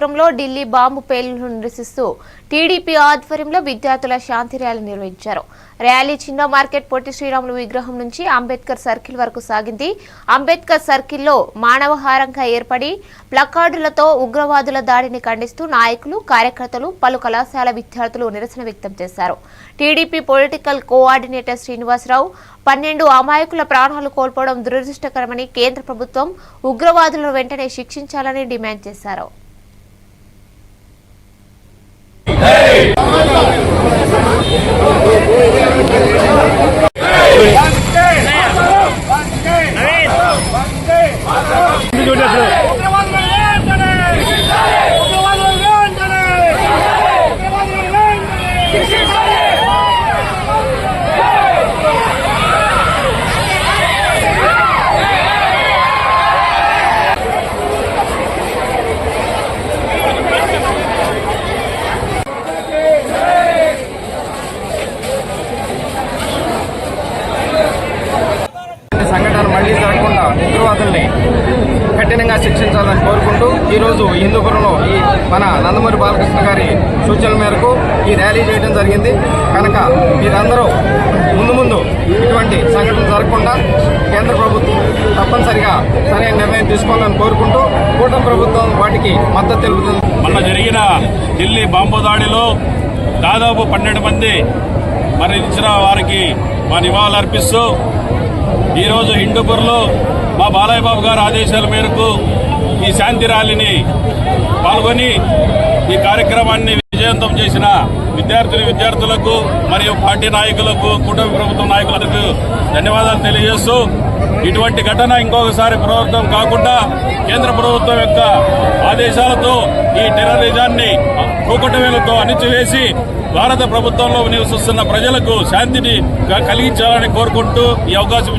హిందూపురంలో Delhi bomb పేలును నిరసిస్తూ TDP ఆధ్వర్యంలో విద్యార్థుల శాంతి ర్యాలీ నిర్వహించారు. ర్యాలీ చిన్న మార్కెట్ పొట్టి శ్రీరాములు విగ్రహం నుంచి అంబేద్కర్ సర్కిల్ వరకు సాగింది. అంబేద్కర్ సర్కిల్లో మానవహారంగా ఏర్పడి ప్లకార్డులతో ఉగ్రవాదుల దాడిని ఖండిస్తూ నాయకులు కార్యకర్తలు పలు కళాశాల విద్యార్థులు నిరసన వ్యక్తం చేశారు. టీడీపీ పొలిటికల్ కోఆర్డినేటర్ శ్రీనివాసరావు పన్నెండు అమాయకుల ప్రాణాలు కోల్పోవడం దురదృష్టకరమని కేంద్ర ప్రభుత్వం ఉగ్రవాదులను వెంటనే శిక్షించాలని డిమాండ్ చేశారు. ఇలాంటి సంఘటన మళ్ళీ జరగకుండా ఉగ్రవాదుల్ని కఠినంగా శిక్షించాలని కోరుకుంటూ ఈరోజు హిందూపురంలో ఈ మన నందమూరి బాలకృష్ణ గారి సూచనల మేరకు ఈ ర్యాలీ చేయడం జరిగింది. కనుక మీరందరూ ముందు ముందు ఇటువంటి సంఘటన జరగకుండా కేంద్ర ప్రభుత్వం తప్పనిసరిగా సరైన నిర్ణయం తీసుకోవాలని కోరుకుంటూ కూటమి ప్రభుత్వం వాటికి మద్దతు తెలుపుతుంది. మొన్న జరిగిన ఢిల్లీ బాంబు దాడిలో దాదాపు పన్నెండు మంది మరణించిన వారికి మా నివాళులు అర్పిస్తూ ఈరోజు హిందూపూర్లో మా బాలయ్య బాబు గారు ఆదేశాల మేరకు ఈ శాంతి ర్యాలీని పాల్గొని ఈ కార్యక్రమాన్ని విజయవంతం చేసిన విద్యార్థులు విద్యార్థులకు మరియు పార్టీ నాయకులకు కూటమి ప్రభుత్వ నాయకులకు ధన్యవాదాలు తెలియజేస్తూ ఇటువంటి ఘటన ఇంకొకసారి పునరావృతం కాకుండా కేంద్ర ప్రభుత్వం యొక్క ఆదేశాలతో ఈ టెర్రరిజాన్ని కూకటవేలతో అణిచివేసి భారత ప్రభుత్వంలో నివసిస్తున్న ప్రజలకు శాంతిని కలిగించాలని కోరుకుంటూ ఈ అవకాశం